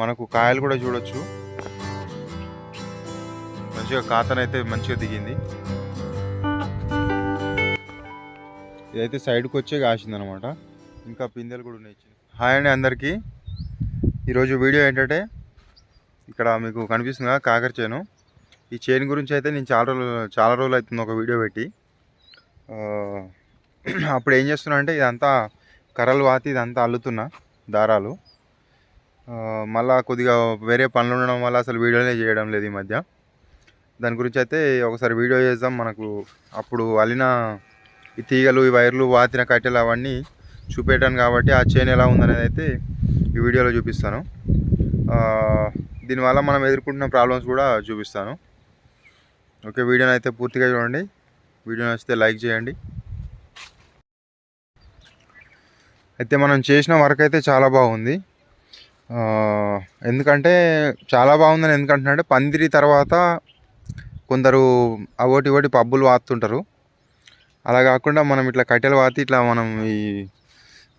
మనకు కాయలు కూడా చూడొచ్చు. మంచిగా కాతనైతే మంచిగా దిగింది. ఇదైతే సైడ్కి వచ్చే కాసింది అనమాట ఇంకా పిందెలు కూడా ఉన్నాయి. హాయ్ అండి అందరికీ. ఈరోజు వీడియో ఏంటంటే ఇక్కడ మీకు కనిపిస్తుంది కదా కాకర చేను. ఈ చేను గురించి అయితే నేను చాలా రోజులు చాలా రోజులు అవుతుంది ఒక వీడియో పెట్టి. అప్పుడు ఏం చేస్తున్నా అంటే ఇదంతా కర్రలు వాతి ఇదంతా అల్లుతున్నా దారాలు. మళ్ళా కొద్దిగా వేరే పనులు ఉండడం వల్ల అసలు వీడియోనే చేయడం లేదు ఈ మధ్య. దాని గురించి అయితే ఒకసారి వీడియో చేద్దాం. మనకు అప్పుడు అల్లిన ఈ తీగలు ఈ వైర్లు వాతిన కట్టెలు అవన్నీ చూపేయటాను కాబట్టి ఆ చైన్ ఎలా ఉందనేది అయితే ఈ వీడియోలో చూపిస్తాను. దీనివల్ల మనం ఎదుర్కొంటున్న ప్రాబ్లమ్స్ కూడా చూపిస్తాను. ఓకే వీడియోని అయితే పూర్తిగా చూడండి. వీడియో నచ్చితే లైక్ చేయండి. అయితే మనం చేసిన వర్క్ అయితే చాలా బాగుంది. ఎందుకంటే చాలా బాగుందని ఎందుకంటున్నారంటే పందిరి తర్వాత కొందరు అవోటి ఒకటి పబ్బులు వాతుంటారు. అలా కాకుండా మనం ఇట్లా కట్టెలు వాతి ఇట్లా మనం ఈ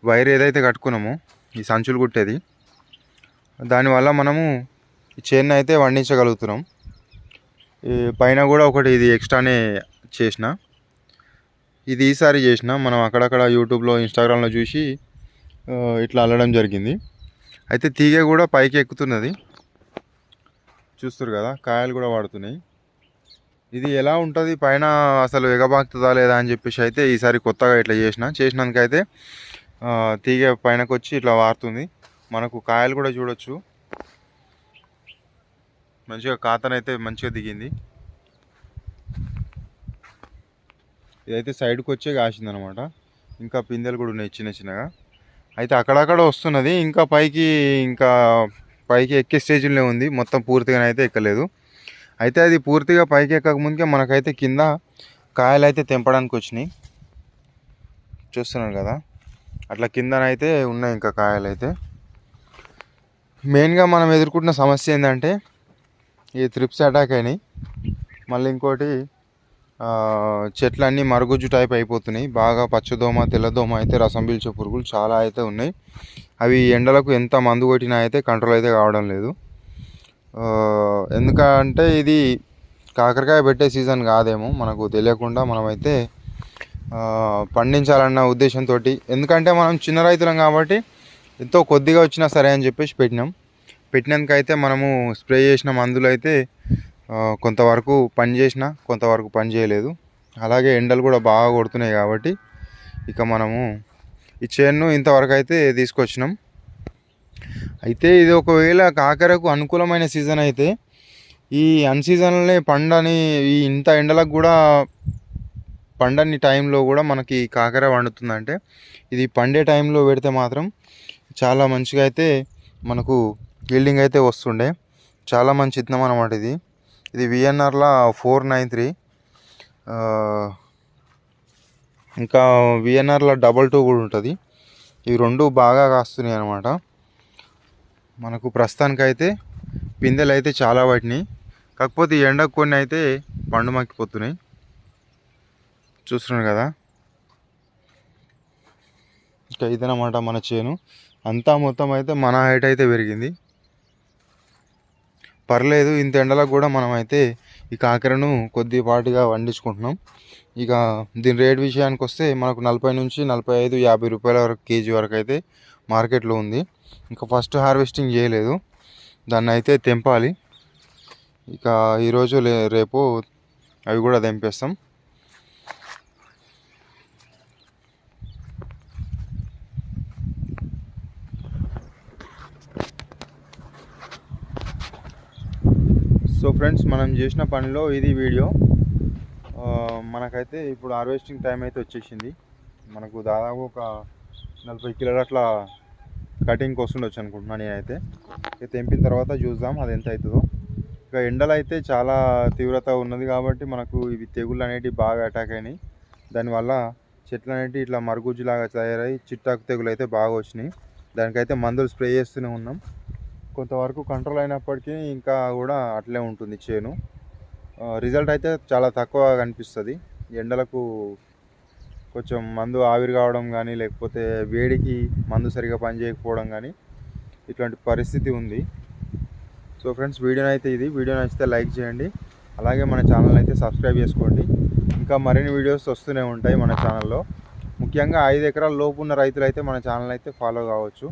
వైర్ ఏదైతే కట్టుకున్నామో ఈ సంచులు కుట్టేది దానివల్ల మనము ఈ చేను అయితే వండించగలుగుతున్నాం. ఈ పైన కూడా ఒకటి ఇది ఎక్స్ట్రానే చేసిన. ఇది ఈసారి చేసిన. మనం అక్కడక్కడ యూట్యూబ్లో ఇన్స్టాగ్రామ్లో చూసి ఇట్లా అల్లడం జరిగింది. అయితే తీగ కూడా పైకి ఎక్కుతున్నది. చూస్తారు కదా కాయలు కూడా వాడుతున్నాయి. ఇది ఎలా ఉంటుంది? పైన అసలు ఎగబాకుతుందా లేదా అని చెప్పేసి అయితే ఈసారి కొత్తగా ఇట్లా చేసిన. చేసినందుకైతే తీగ పైనకు వచ్చి ఇట్లా వారుతుంది. మనకు కాయలు కూడా చూడొచ్చు. మంచిగా కాతనైతే మంచిగా దిగింది. ఇదైతే సైడ్కి వచ్చే కాసింది అనమాట ఇంకా పిందెలు కూడా ఉన్నాయి చిన్న చిన్నగా. అయితే అక్కడక్కడ వస్తున్నది. ఇంకా పైకి ఇంకా పైకి ఎక్కే స్టేజ్లోనే ఉంది. మొత్తం పూర్తిగా అయితే ఎక్కలేదు. అయితే అది పూర్తిగా పైకి ఎక్కకముందుకే మనకైతే కింద కాయలు అయితే తెంపడానికి వచ్చినాయి చూస్తున్నాను కదా? అట్లా కిందనైతే ఉన్నాయి ఇంకా కాయలు అయితే మెయిన్గా మనం ఎదుర్కొంటున్న సమస్య ఏంటంటే ఈ త్రిప్స్ అటాక్ అయినాయి. మళ్ళీ ఇంకోటి చెట్లన్నీ మరుగుజ్జు టైప్ అయిపోతున్నాయి. బాగా పచ్చదోమ తెల్లదోమ అయితే రసం పీల్చే పురుగులు చాలా అయితే ఉన్నాయి. అవి ఎండలకు ఎంత మందు కొట్టినా అయితే కంట్రోల్ అయితే కావడం లేదు. ఎందుకంటే ఇది కాకరకాయ పెట్టే సీజన్ కాదేమో మనకు తెలియకుండా మనమైతే పండించాలన్న ఉద్దేశంతో ఎందుకంటే మనం చిన్న రైతులం కాబట్టి ఎంతో కొద్దిగా వచ్చినా సరే అని చెప్పేసి పెట్టినాం. పెట్టినందుకైతే మనము స్ప్రే చేసిన మందులు అయితే కొంతవరకు పని చేసిన కొంతవరకు పని చేయలేదు. అలాగే ఎండలు కూడా బాగా కొడుతున్నాయి కాబట్టి ఇక మనము ఈ చేను ఇంతవరకు అయితే తీసుకొచ్చినాం. అయితే ఇది ఒకవేళ కాకరకు అనుకూలమైన సీజన్ అయితే ఈ అన్ సీజన్లోనే పండని ఈ ఇంత ఎండలకు కూడా పండని టైంలో కూడా మనకి కాకర పండుతుందంటే ఇది పండే టైంలో పెడితే మాత్రం చాలా మంచిగా అయితే మనకు బిల్డింగ్ అయితే వస్తుండే. చాలా మంచి ఇత్తనం అనమాట ఇది. ఇది విఎన్ఆర్లా ఫోర్ నైన్ త్రీ ఇంకా విఎన్ఆర్లో డబల్ టూ కూడా ఉంటుంది. ఇవి రెండు బాగా కాస్తున్నాయి అనమాట మనకు ప్రస్తుతానికైతే పిందెలు అయితే చాలా పట్టినాయి. కాకపోతే ఎండకు కొన్ని అయితే పండు మక్కిపోతున్నాయి చూస్తున్నారు కదా? ఇంకా ఇదనమాట మన చేను. అంతా మొత్తం అయితే మన హైట్ అయితే పెరిగింది. పర్లేదు ఇంత ఎండలకు కూడా మనం అయితే ఈ కాకరను కొద్దిపాటిగా వండించుకుంటున్నాం. ఇక దీని రేట్ విషయానికి వస్తే మనకు నలభై నుంచి నలభై ఐదు యాభై రూపాయల వరకు కేజీ వరకు అయితే మార్కెట్లో ఉంది. ఇంకా ఫస్ట్ హార్వెస్టింగ్ చేయలేదు. దాన్ని అయితే తెంపాలి. ఇక ఈరోజు లే రేపు అవి కూడా తెంపేస్తాం. సో ఫ్రెండ్స్ మనం చేసిన పనిలో ఇది వీడియో. మనకైతే ఇప్పుడు హార్వెస్టింగ్ టైం అయితే వచ్చేసింది. మనకు దాదాపు ఒక నలభై కిలోలు అట్లా కటింగ్కి వస్తుండొచ్చు అనుకుంటున్నాను నేనైతే. ఇక తెంపిన తర్వాత చూద్దాం అది ఎంత అవుతుందో. ఇక ఎండలు అయితే చాలా తీవ్రత ఉన్నది కాబట్టి మనకు ఇవి తెగుళ్ళు అనేటివి బాగా అటాక్ అయినాయి. దానివల్ల చెట్లు అనేటివి ఇట్లా మరుగుజ్జులాగా తయారై చిట్టాకు తెగులు అయితే బాగా వచ్చినాయి. దానికైతే మందులు స్ప్రే చేస్తూనే ఉన్నాం. కొంతవరకు కంట్రోల్ అయినప్పటికీ ఇంకా కూడా అట్లే ఉంటుంది చేను రిజల్ట్ అయితే చాలా తక్కువ కనిపిస్తుంది. ఎండలకు కొంచెం మందు ఆవిరి కావడం కానీ లేకపోతే వేడికి మందు సరిగా పనిచేయకపోవడం కానీ ఇట్లాంటి పరిస్థితి ఉంది. సో ఫ్రెండ్స్ వీడియో అయితే ఇది. వీడియో నచ్చితే లైక్ చేయండి. అలాగే మన ఛానల్ అయితే సబ్స్క్రైబ్ చేసుకోండి. ఇంకా మరిన్ని వీడియోస్ వస్తూనే ఉంటాయి మన ఛానల్లో ముఖ్యంగా ఐదు ఎకరాల లోపు ఉన్న రైతులు అయితే మన ఛానల్ అయితే ఫాలో కావచ్చు.